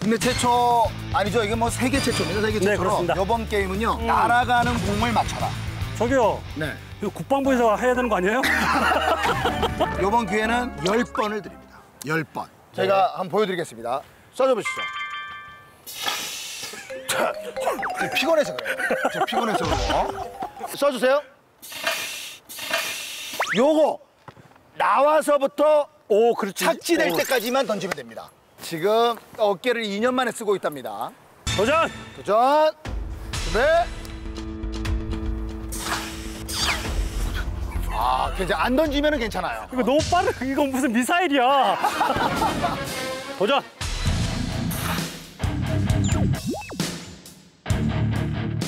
국내 최초 아니죠? 이게 뭐 세계 최초입니다. 세계 네, 최초로 그렇습니다. 음. 이번 게임은요. 날아가는 공을 맞춰라. 저기요. 네. 이거 국방부에서 해야 되는 거 아니에요? 이번 기회는 10번을 드립니다. 10번. 제가 한번 보여드리겠습니다. 써줘보시죠. 피곤해서 그래요. 피곤해서 그래요. 써주세요. 요거 나와서부터 오, 그렇지. 착지될 오. 때까지만 던지면 됩니다. 지금 어깨를 2년 만에 쓰고 있답니다. 도전! 도전! 준비! 아, 괜찮아. 안 던지면 괜찮아요. 이거 너무 빠르, 이건 무슨 미사일이야. 도전!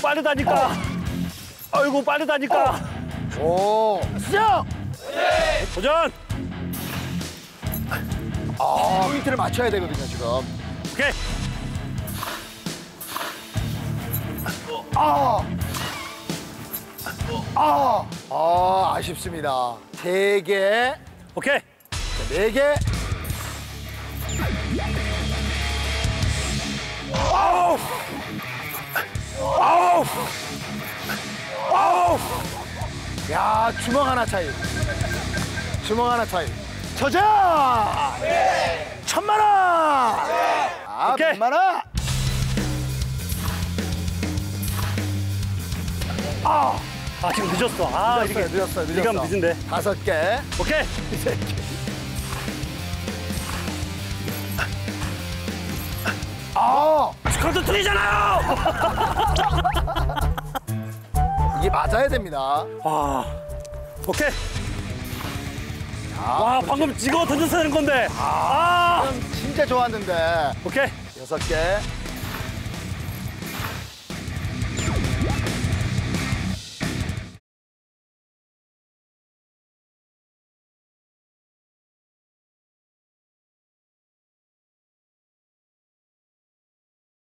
빠르다니까. 아이고, 빠르다니까. 오, 시작! 도전! 아, 포인트를 맞춰야 되거든요, 지금. 오케이. 아! 아! 아, 아쉽습니다. 세 개, 오케이. 네 개. 아우! 아우! 아우! 야, 주먹 하나 차이. 주먹 하나 차이. 저자! 천만 원! 아, 오케이. 백만 원! 아! 아, 지금 늦었어. 아, 늦었어요, 늦었어요, 늦었어. 이건 늦은데. 다섯 개. 오케이. 아! 스쿼트 틀리잖아요! 이게 맞아야 됩니다. 와. 오케이. 아, 와, 방금 찍어 하는 건데. 아. 진짜 좋았는데. 오케이. 여섯 개.